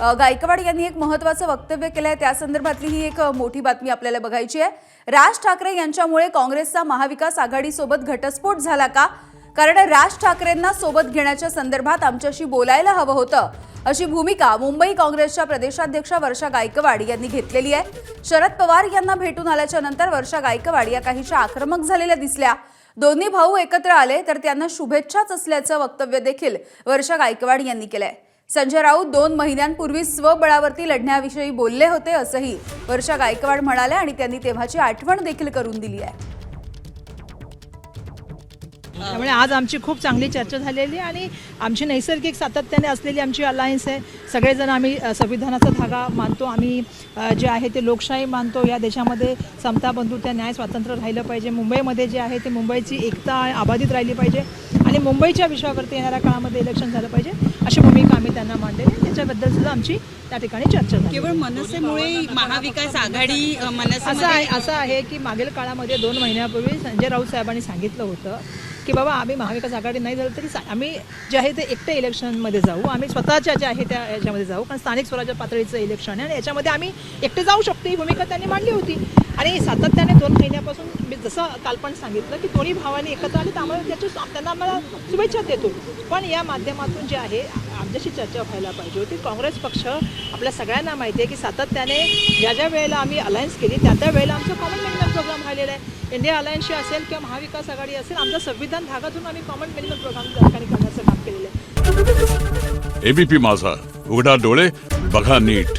गायकवाड यांनी एक महत्वाचं वक्तव्य केलं त्या त्यासंदर्भातली ही एक मोठी बातमी आपल्याला बघायची आहे. राज ठाकरे यांच्यामुळे काँग्रेसचा महाविकास आघाडीसोबत घटस्फोट झाला का? कारण राज ठाकरेंना सोबत घेण्याच्या संदर्भात आमच्याशी बोलायला हवं होतं. अशी भूमिका मुंबई काँग्रेसच्या प्रदेशाध्यक्षा वर्षा गायकवाड यांनी घेतलेली आहे. शरद पवार यांना भेटून आल्याच्यानंतर वर्षा गायकवाड या काहीशा आक्रमक झालेल्या दिसल्या. दोन्ही भाऊ एकत्र आले तर त्यांना शुभेच्छाच असल्याचं वक्तव्य देखील वर्षा गायकवाड यांनी केलंय. संजय राऊत दोन महिन्यांपूर्वी स्वबळावरती लढण्याविषयी बोलले होते असंही वर्षा गायकवाड म्हणाल्या आणि त्यांनी तेव्हाची आठवण देखील करून दिली आहे. त्यामुळे आज आमची खूप चांगली चर्चा झालेली आणि आमची नैसर्गिक सातत्याने असलेली आमची अलायन्स आहे. सगळेजण आम्ही संविधानाचा धागा मानतो. आम्ही जे आहे ते लोकशाही मानतो. या देशामध्ये समता बंधुत्व न्याय स्वातंत्र्य राहिलं पाहिजे. मुंबईमध्ये जे आहे ते मुंबईची एकता अबाधित राहिली पाहिजे. आणि मुंबईच्या विश्वावरती येणाऱ्या काळामध्ये इलेक्शन झालं पाहिजे अशी भूमिका आम्ही त्यांना मांडलेली. त्याच्याबद्दल सुद्धा आमची त्या ठिकाणी चर्चा झाली केवळ मनसेमुळे महाविकास आघाडी असं आहे असं आहे की मागील काळामध्ये दोन महिन्यापूर्वी संजय राऊत साहेबांनी सांगितलं होतं की बाबा आम्ही महाविकास आघाडी नाही झालं तरी आम्ही जे आहे ते एकटे इलेक्शनमध्ये जाऊ आम्ही स्वतःच्या ज्या आहे त्या याच्यामध्ये जाऊ कारण स्थानिक स्वराज्य पातळीचं इलेक्शन आहे आणि याच्यामध्ये आम्ही एकटे जाऊ शकतो ही भूमिका त्यांनी मांडली होती आणि सातत्याने दोन महिन्यापासून जसं काल पण सांगितलं की दोन्ही भावाने एकत्र आले तर आम्हाला त्याच्या त्यांना आम्हाला शुभेच्छा देतो. पण या माध्यमातून जे आहे आमच्याशी चर्चा व्हायला पाहिजे होती. काँग्रेस पक्ष आपल्या सगळ्यांना माहिती आहे की सातत्याने ज्या ज्या वेळेला आम्ही अलायन्स केली त्या त्या वेळेला आमचं कॉमन मॅनेजमेंट प्रोग्राम राहिलेला आहे. इंडिया अलायन्सशी असेल किंवा महाविकास आघाडी असेल आमचं संविधान धागातून आम्ही कॉमन मॅनेजमेंट प्रोग्राम ठिकाणी करण्याचं काम केलेलं आहे. एबीपी माझा. उघडा डोळे बघा नीट.